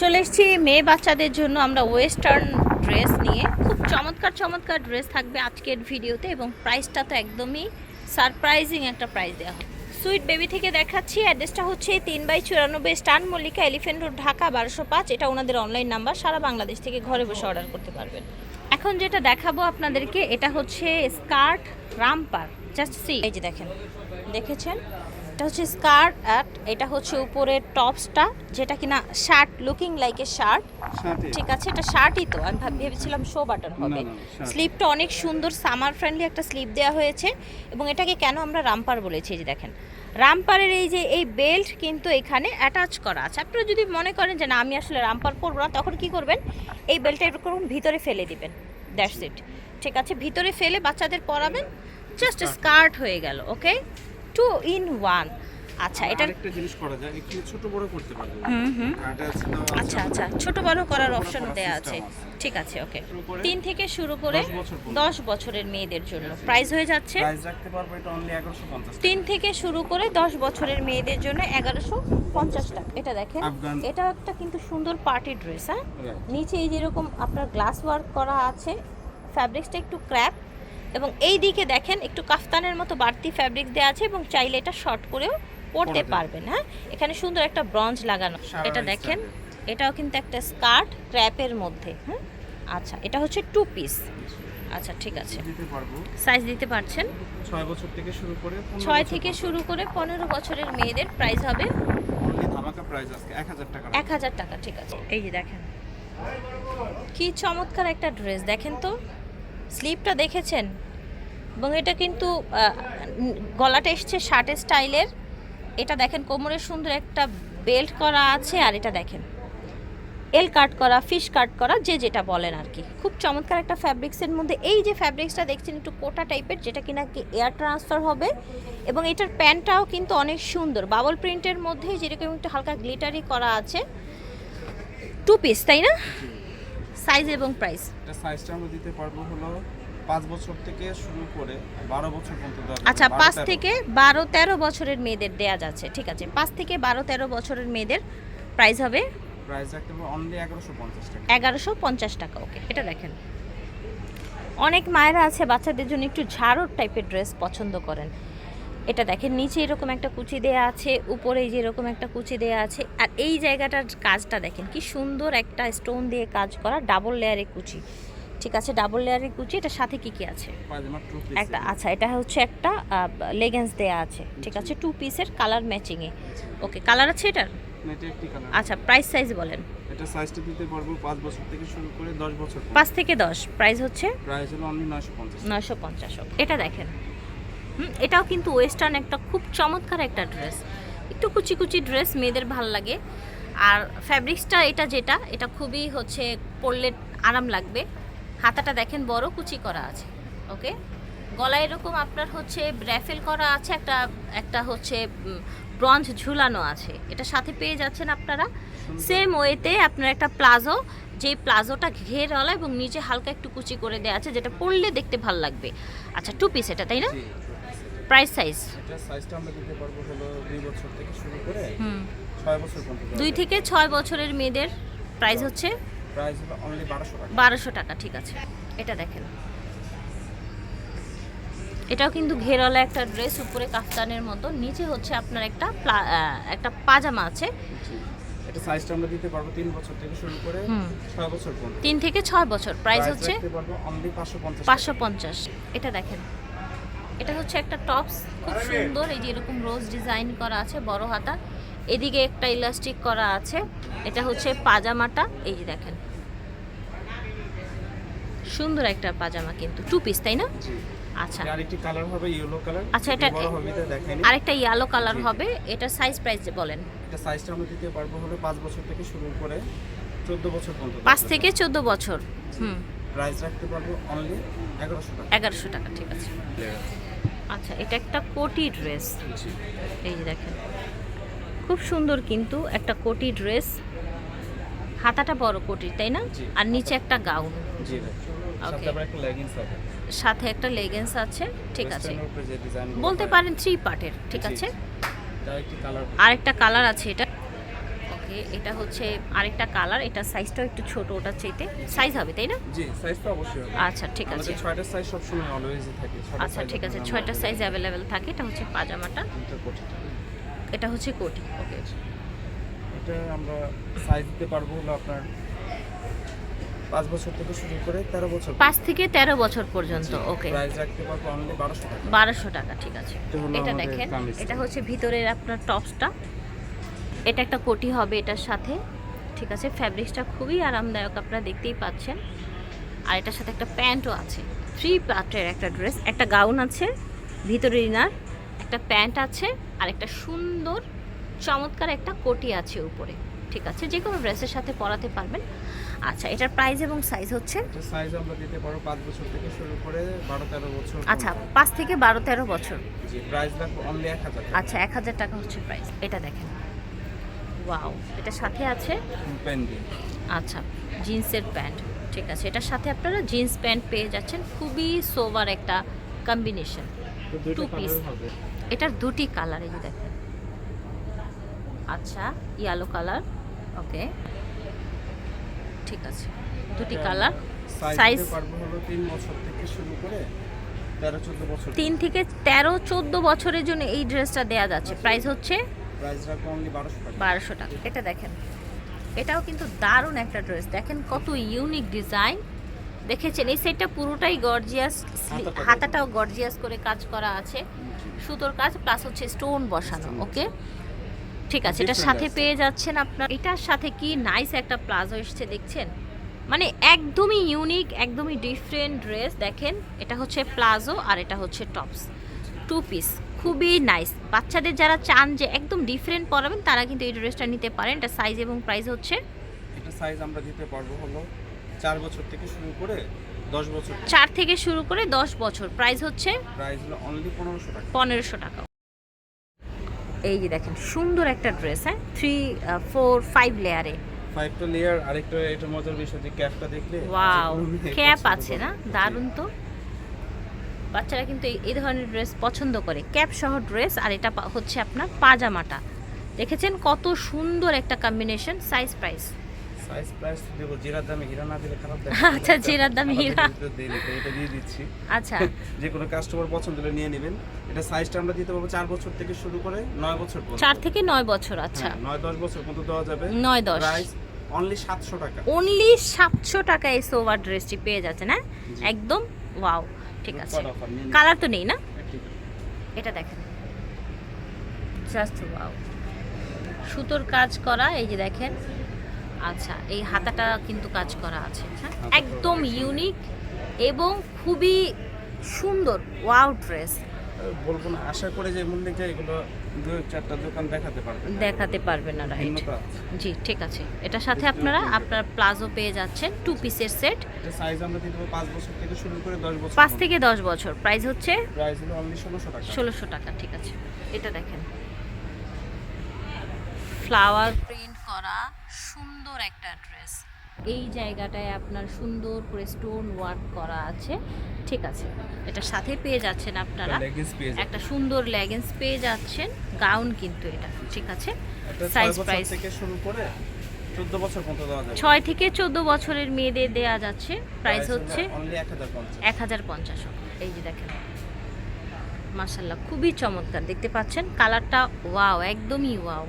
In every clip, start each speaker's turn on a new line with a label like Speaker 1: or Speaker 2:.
Speaker 1: চলে এসেছি মেয়ে বাচ্চাদের জন্য আমরা ওয়েস্টার্ন ড্রেস নিয়ে। খুব চমৎকার চমৎকার ড্রেস থাকবে আজকের ভিডিওতে এবং প্রাইসটা তো একদমই সারপ্রাইজিং একটা প্রাইস দেওয়া হয় সুইট বেবি থেকে দেখাচ্ছি অ্যাড্রেসটা হচ্ছে তিন বাই চুরানব্বই স্টান মল্লিকা এলিফেন্ট রোড ঢাকা বারোশো পাঁচ। এটা ওনাদের অনলাইন নাম্বার সারা বাংলাদেশ থেকে ঘরে বসে অর্ডার করতে পারবেন। এখন যেটা দেখাবো আপনাদেরকে, এটা হচ্ছে স্কার্ট রামপার জাস্ট সি এই যে দেখেন, দেখেছেন? এটা হচ্ছে স্কার্ট আর এটা হচ্ছে উপরের টপসটা যেটা কিনা shirt looking like a shirt ঠিক আছে এটা শার্টই তো আমি ভাব- ভেবেছিলাম শো বাটন হবে। স্লিপটা অনেক সুন্দর সামার ফ্রেন্ডলি একটা স্লিপ দেওয়া হয়েছে এবং এটাকে কেন আমরা রামপার বলেছি যে দেখেন। রামপারের এই যে এই বেল্ট কিন্তু এখানে অ্যাটাচ করা আছে। আপনারা যদি মনে করেন যে না আমি আসলে রামপার পরবো না তখন কি করবেন? এই বেল্টটা এরকম ভিতরে ফেলে দিবেন। দ্যাটস ইট ঠিক আছে ভিতরে ফেলে বাচ্চাদের পরাবেন জাস্ট স্কার্ট হয়ে। গেল ওকে টু ইন ওয়ান আচ্ছা এটা
Speaker 2: আরেকটা জিনিস করা যায় একটু ছোট বড় করতে পারবে
Speaker 1: হুম হুম। আচ্ছা আচ্ছা ছোট বড় করার অপশন দেয়া আছে। ঠিক আছে ওকে তিন থেকে শুরু করে
Speaker 2: 10
Speaker 1: দশ বছরের মেয়েদের জন্য। প্রাইস হয়ে যাচ্ছে?
Speaker 2: প্রাইস রাখতে পারব এটা অনলি 1150
Speaker 1: তিন থেকে শুরু করে দশ বছরের মেয়েদের জন্য এগারোশো পঞ্চাশ টাকা। এটা দেখেন এটা একটা কিন্তু সুন্দর পার্টি ড্রেস হ্যাঁ? নিচে এই যেরকম আপনার গ্লাস ওয়ার্ক করা আছে ফ্যাব্রিক্সটা একটু ক্র্যাপ এবং এই দিকে দেখেন একটু কাফতানের মতো বাড়তি ফ্যাব্রিক দেওয়া আছে এবং চাইলে এটা শর্ট করেও পরতে পারবেন হ্যাঁ? এখানে সুন্দর একটা ব্রঞ্জ লাগানো। এটা দেখেন এটাও কিন্তু একটা স্কার্ট ক্র্যাপের মধ্যে হ্যাঁ আচ্ছা এটা হচ্ছে টু পিস আচ্ছা ঠিক আছে। সাইজ দিতে পারছেন?
Speaker 2: 6 বছর থেকে শুরু করে
Speaker 1: ছয় থেকে শুরু করে পনেরো বছরের মেয়েদের প্রাইস হবে
Speaker 2: Only ধামাকা প্রাইস আজকে 1000 টাকা।
Speaker 1: এক হাজার টাকা ঠিক আছে। এই যে দেখেন কি চমৎকার একটা ড্রেস দেখেন তো। স্লিপটা দেখেছেন? এবং এটা কিন্তু গলাটা এসছে শার্টের স্টাইলের। এটা দেখেন কোমরে সুন্দর একটা বেল্ট করা আছে আর এটা দেখেন। এল কাট করা ফিশ কাট করা, যে যেটা বলেন আর কি। খুব চমৎকার একটা ফ্যাব্রিক্সের মধ্যে। এই যে ফ্যাব্রিক্সটা দেখছেন একটু কোটা টাইপের, যেটা কিনা কি এয়ার ট্রান্সফার হবে। এবং এটার প্যান্টটাও কিন্তু অনেক সুন্দর। বাবল প্রিন্টের মধ্যে যেরকম একটু হালকা গ্লিটারি করা আছে। টু পিস, তাই না? সাইজ এবং প্রাইস?
Speaker 2: এটা সাইজটা আমরা দিতে পারব হলো 5 বছর থেকে শুরু করে 12 বছর পর্যন্ত
Speaker 1: আচ্ছা
Speaker 2: 12,
Speaker 1: পাঁচ থেকে বারো তেরো বছরের মেয়েদের দেয়া যাচ্ছে ঠিক আছে। পাঁচ থেকে বারো তেরো বছরের মেয়েদের প্রাইস হবে
Speaker 2: প্রাইস রাখতে অনলি 1150 টাকা।
Speaker 1: এগারোশো পঞ্চাশ টাকা ওকে এটা দেখেন। অনেক মায়েরা আছে বাচ্চাদের জন্য একটু ঝাড়ুর টাইপের ড্রেস পছন্দ করেন। এটা দেখেন নিচে এরকম একটা কুচি দেয়া আছে উপরে যে এরকম একটা কুচি দেয়া আছে আর এই জায়গাটার কাজটা দেখেন কি সুন্দর একটা স্টোন দিয়ে কাজ করা ডাবল লেয়ারের কুচি। ঠিক আছে ডাবল লেয়ারের কুচি এটার সাথে কি কি আছে? একটা আচ্ছা এটা হচ্ছে একটা লেগেন্স দেয়া আছে ঠিক আছে টু পিসের কালার ম্যাচিংয়ে ওকে কালার আছে এটার?
Speaker 2: এটা
Speaker 1: আচ্ছা প্রাইস সাইজ বলেন।
Speaker 2: এটা সাইজটা দিতে পারব 5 বছর থেকে শুরু করে 10 বছর
Speaker 1: পাঁচ থেকে দশ প্রাইস হচ্ছে?
Speaker 2: প্রাইস হলো অনলি 950
Speaker 1: নয়শো পঞ্চাশ এটা দেখেন এটাও কিন্তু ওয়েস্টার্ন একটা খুব চমৎকার একটা ড্রেস একটু কুচি কুচি ড্রেস মেয়েদের ভালো লাগে। আর ফ্যাব্রিক্সটা এটা যেটা এটা খুবই হচ্ছে পরলে আরাম লাগবে। হাতাটা দেখেন বড় কুচি করা আছে ওকে গলায় এরকম আপনার হচ্ছে র্যাফেল করা আছে একটা একটা হচ্ছে ব্রঞ্জ ঝুলানো আছে। এটা সাথে পেয়ে যাচ্ছেন আপনারা। সেম ওয়েতে আপনার একটা প্লাজো যে প্লাজোটা ঘেরওয়ালা এবং নিচে হালকা একটু কুচি করে দেওয়া আছে যেটা পরলে দেখতে ভালো লাগবে। আচ্ছা টু পিস এটা তাই না? প্রাইস সাইজ
Speaker 2: এটা সাইজটা আমরা দিতে পারব হলো 2 বছর থেকে শুরু করে 6 বছর পর্যন্ত
Speaker 1: দুই থেকে ছয় বছরের মেয়েদের প্রাইস হচ্ছে
Speaker 2: প্রাইস হলো অনলি 1200 টাকা।
Speaker 1: বারোশো টাকা ঠিক আছে। এটা দেখেন। এটাও কিন্তু ঘেরওয়ালা একটা ড্রেস উপরে কাফতানের মতো। নিচে হচ্ছে আপনার একটা একটা পাজামা আছে।
Speaker 2: এটা সাইজটা আমরা দিতে পারব 3 বছর থেকে শুরু করে 6 বছর পর্যন্ত।
Speaker 1: তিন থেকে ছয় বছর। প্রাইস হচ্ছে
Speaker 2: রাখতে পারব অনলি 550
Speaker 1: পাঁচশো পঞ্চাশ। এটা দেখেন। এটা হচ্ছে একটা টপস খুব সুন্দর এই যে এরকম রোজ ডিজাইন করা আছে বড় হাতা। এদিকে একটা ইলাস্টিক করা আছে এটা হচ্ছে পাজামাটা এই যে দেখেন। সুন্দর একটা পাজামা কিন্তু টু পিস তাই না? আচ্ছা।
Speaker 2: আরেকটি কালার হবে ইয়েলো কালার
Speaker 1: আচ্ছা, এটা- আরেকটা ইয়েলো কালার হবে এটা সাইজ প্রাইস বলেন।
Speaker 2: এটা সাইজটা আমরা দিতে পারব হলো 5 বছর থেকে শুরু করে 14 বছর পর্যন্ত
Speaker 1: পাঁচ থেকে চোদ্দ বছর হুম।
Speaker 2: প্রাইস রাখতে পারব অনলি 1100 টাকা।
Speaker 1: এগারোশো টাকা ঠিক আছে। আচ্ছা এটা একটা কোটি ড্রেস। এই যে দেখেন খুব সুন্দর কিন্তু একটা কোটি ড্রেস। হাতাটা বড় কোটির তাই না? আর নিচে একটা গাউন।
Speaker 2: সাথে একটা লেগিংস
Speaker 1: আছে ঠিক আছে। বলতে পারেন থ্রি পার্টের ঠিক আছে? আরেকটা কালার আছে এটা। ওকে এটা হচ্ছে আরেকটা কালার এটা সাইজটাও একটু ছোট ওটার চাইতে সাইজ হবে তাই না?
Speaker 2: জি সাইজ তো অবশ্যই হবে।
Speaker 1: আচ্ছা ঠিক আছে।
Speaker 2: আমাদের ছয়টা সাইজ সবসময় অলওয়েজই থাকে
Speaker 1: আচ্ছা ঠিক আছে। ছয়টা সাইজ অ্যাভেলেবেল থাকে এটা হচ্ছে পাজামাটা।
Speaker 2: এটা
Speaker 1: এটা হচ্ছে কোটি ওকে।
Speaker 2: এটা আমরা সাইজ দিতে পারব হলো আপনার পাঁচ বছর থেকে শুরু করে তেরো বছর
Speaker 1: পাঁচ থেকে তেরো বছর পর্যন্ত ওকে।
Speaker 2: প্রাইস রাখতে পারব অনলি বারোশো টাকা।
Speaker 1: ঠিক আছে।
Speaker 2: এটা
Speaker 1: দেখেন এটা হচ্ছে ভিতরের আপনার টপসটা এটা একটা কোটি হবে এটার সাথে। ঠিক আছে ফ্যাব্রিক্সটা খুবই আরামদায়ক আপনারা দেখতেই পাচ্ছেন। আর এটার সাথে একটা প্যান্টও আছে। থ্রি পার্টের একটা ড্রেস একটা গাউন আছে ভিতরে ইনার একটা প্যান্ট আছে আর একটা সুন্দর চমৎকার একটা কোটি আছে উপরে। ঠিক আছে যে কোনো ড্রেসের সাথে পরাতে পারবেন। আচ্ছা এটার প্রাইস এবং সাইজ হচ্ছে?
Speaker 2: সাইজ আমরা দিতে পারব পাঁচ বছর থেকে শুরু করে বারো তেরো বছর
Speaker 1: আচ্ছা পাঁচ থেকে বারো তেরো বছর।
Speaker 2: জি প্রাইস অনলি এক হাজার টাকা।
Speaker 1: আচ্ছা এক হাজার টাকা হচ্ছে প্রাইস এটা দেখেন। ওয়াও এটার সাথে আছে? আচ্ছা জিন্সের প্যান্ট ঠিক আছে। এটার সাথে আপনারা জিন্স প্যান্ট পেয়ে যাচ্ছেন। খুবই সোভার একটা কম্বিনেশন.
Speaker 2: কালার হবে।
Speaker 1: এটার দুটি কালার এই দেখেন। আচ্ছা ইয়েলো কালার ওকে ঠিক আছে দুটি কালার
Speaker 2: সাইজ তিন থেকে তেরো চোদ্দ
Speaker 1: তিন থেকে তেরো চোদ্দ বছরের জন্য এই ড্রেসটা দেয়া যাচ্ছে। প্রাইস হচ্ছে
Speaker 2: প্রাইস রাখব অনলি বারোশো টাকা।
Speaker 1: এটা দেখেন। এটাও কিন্তু দারুণ একটা ড্রেস। দেখেন কত ইউনিক ডিজাইন। দেখেছেন? এই সেটটা পুরোটাই গর্জিয়াস হাতাটাও গর্জিয়াস করে কাজ করা আছে। সুতোর কাজ প্লাস হচ্ছে স্টোন বসানো ওকে? ঠিক আছে এটার সাথে পেয়ে যাচ্ছেন আপনার। এটার সাথে কি নাইস একটা প্লাজো এসছে দেখছেন? মানে একদমই ইউনিক একদমই ডিফারেন্ট ড্রেস দেখেন এটা হচ্ছে প্লাজো আর এটা হচ্ছে টপস টু পিস খুবই নাইস বাচ্চাদের যারা চান যে একদম ডিফারেন্ট পরাবেন তারা কিন্তু এই ড্রেসটা নিতে পারেন। এটা সাইজ এবং প্রাইস হচ্ছে
Speaker 2: এটা সাইজ আমরা দিতে পারব হলো চার বছর থেকে শুরু করে দশ বছর।
Speaker 1: চার থেকে শুরু করে দশ বছর। প্রাইস হচ্ছে
Speaker 2: প্রাইস হলো অনলি পনেরোশো টাকা।
Speaker 1: পনেরোশো টাকা। এই যে দেখেন সুন্দর একটা ড্রেস হ্যাঁ? থ্রি ফোর ফাইভ লেয়ারে
Speaker 2: ফাইভটা লেয়ার আরেকটা এটা মজার বিষয় যে ক্যাপটা দেখলে
Speaker 1: ওয়াও ক্যাপ আছে না? দারুণ তো। বাচ্চারা কিন্তু এই- ধরনের ড্রেস পছন্দ করে। ক্যাপ সহ ড্রেস আর এটা হচ্ছে আপনার পাজামাটা। দেখেছেন কত সুন্দর একটা combination size price
Speaker 2: size price দেবো জিরার দামে হীরা না দিলে খারাপ দেখাবে।
Speaker 1: আচ্ছা, জিরার দামে হীরা।
Speaker 2: এটা দিয়ে দিচ্ছি।
Speaker 1: আচ্ছা।
Speaker 2: যে কোনো কাস্টমার পছন্দ হলে নিয়ে নেবেন। এটা সাইজটা আমরা দিতে পারব চার বছর থেকে শুরু করে নয় বছর পর্যন্ত।
Speaker 1: চার থেকে নয় বছর আচ্ছা।
Speaker 2: হ্যাঁ, নয় দশ বছর পর্যন্ত দেওয়া যাবে।
Speaker 1: নয় দশ।
Speaker 2: প্রাইস অনলি সাতশো টাকা।
Speaker 1: অনলি সাতশো টাকা এই সোভার ড্রেসটি পেয়ে যাচ্ছেন হ্যাঁ? একদম ওয়াও ঠিক আছে। কালার তো নেই না? এটা দেখেন। জাস্ট ওয়াও সুতোর কাজ করা এই যে দেখেন। আচ্ছা এই হাতাটা কিন্তু কাজ করা আছে। হ্যাঁ? একদম ইউনিক এবং খুবই সুন্দর। ওয়াও ড্রেস
Speaker 2: বলব না আশা করে যে মূল্যটা এগুলো দেখাতে পারবে না।
Speaker 1: রাইট জি ঠিক আছে। এটার সাথে আপনারা আপনার প্লাজো পেয়ে যাচ্ছেন টু পিসের সেট
Speaker 2: সাইজ আমরা দিতে পাঁচ বছর থেকে শুরু করে দশ বছর
Speaker 1: পাঁচ থেকে দশ বছর। প্রাইস হচ্ছে
Speaker 2: প্রাইস হলো অনলি ষোলোশো টাকা।
Speaker 1: ষোলোশো টাকা ঠিক আছে। এটা দেখেন। ফ্লাওয়ার প্রিন্ট করা সুন্দর একটা ড্রেস এই জায়গাটায় আপনার সুন্দর করে স্টোন ওয়ার্ক করা আছে। ঠিক আছে। এটা সাথে পেয়ে যাচ্ছেন আপনারা। একটা সুন্দর লেগিংস পেয়ে যাচ্ছেন। গাউন কিন্তু এটা। ঠিক আছে? সাইজ প্রাইস
Speaker 2: থেকে শুরু করে চোদ্দ বছর পর্যন্ত দেওয়া যাবে।
Speaker 1: ছয় থেকে চোদ্দ বছরের মেয়েদের দেয়া যাচ্ছে। প্রাইস হচ্ছে
Speaker 2: অনলি এক হাজার পঞ্চাশ।
Speaker 1: এক হাজার পঞ্চাশ এই যে দেখেন। মাসাল্লাহ খুবই চমৎকার। দেখতে পাচ্ছেন? কালারটা ওয়াও একদমই ওয়াও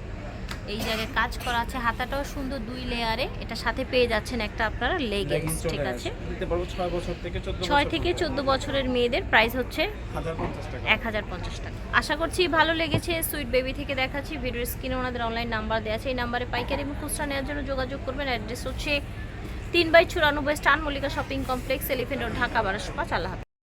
Speaker 1: এই জায়গায় কাজ করা আছে। হাতাটাও সুন্দর দুই লেয়ারে এটা সাথে পেয়ে যাচ্ছেন একটা আপনারা লেগিংস ঠিক আছে?
Speaker 2: ছয় থেকে চোদ্দ
Speaker 1: বছরের মেয়েদের প্রাইস হচ্ছে এক হাজার পঞ্চাশ টাকা। আশা করছি ভালো লেগেছে সুইট বেবি থেকে দেখাচ্ছি। ভিডিওর স্ক্রিনে ওনাদের অনলাইন নাম্বার দেওয়া আছে। এই নাম্বারে পাইকারি এবং খুচরা নেওয়ার জন্য যোগাযোগ করবেন। অ্যাড্রেস হচ্ছে তিন বাই চুরানব্বই স্টান Mallika shopping complex Elephant Road Dhaka বারোশো পাঁচ আল্লাহ।